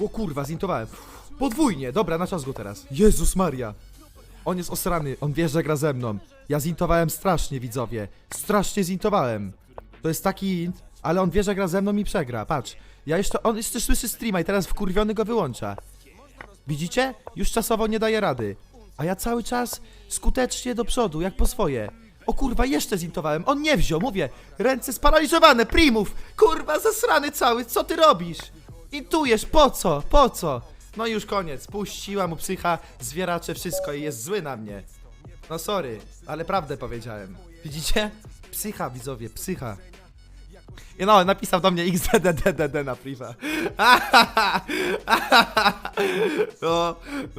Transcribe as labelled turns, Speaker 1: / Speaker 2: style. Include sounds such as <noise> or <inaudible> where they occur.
Speaker 1: O kurwa, zintowałem. Podwójnie, dobra, na czas go teraz. Jezus Maria. On jest osrany, on wie, że gra ze mną. Ja zintowałem strasznie, widzowie. Strasznie zintowałem. To jest taki int, ale on wie, że gra ze mną i przegra. Patrz. Ja jeszcze, on jeszcze słyszy streama i teraz wkurwiony go wyłącza. Widzicie? Już czasowo nie daje rady. A ja cały czas skutecznie do przodu, jak po swoje. O kurwa, jeszcze zintowałem. On nie wziął, mówię. Ręce sparaliżowane, primów. Kurwa, zasrany cały, co ty robisz? Intujesz, po co? Po co? No i już koniec. Puściła mu psycha, zwieracze, wszystko i jest zły na mnie. No sorry, ale prawdę powiedziałem. Widzicie? Psycha, widzowie, psycha. I no, napisał do mnie XDDDD na priwa. <laughs> no,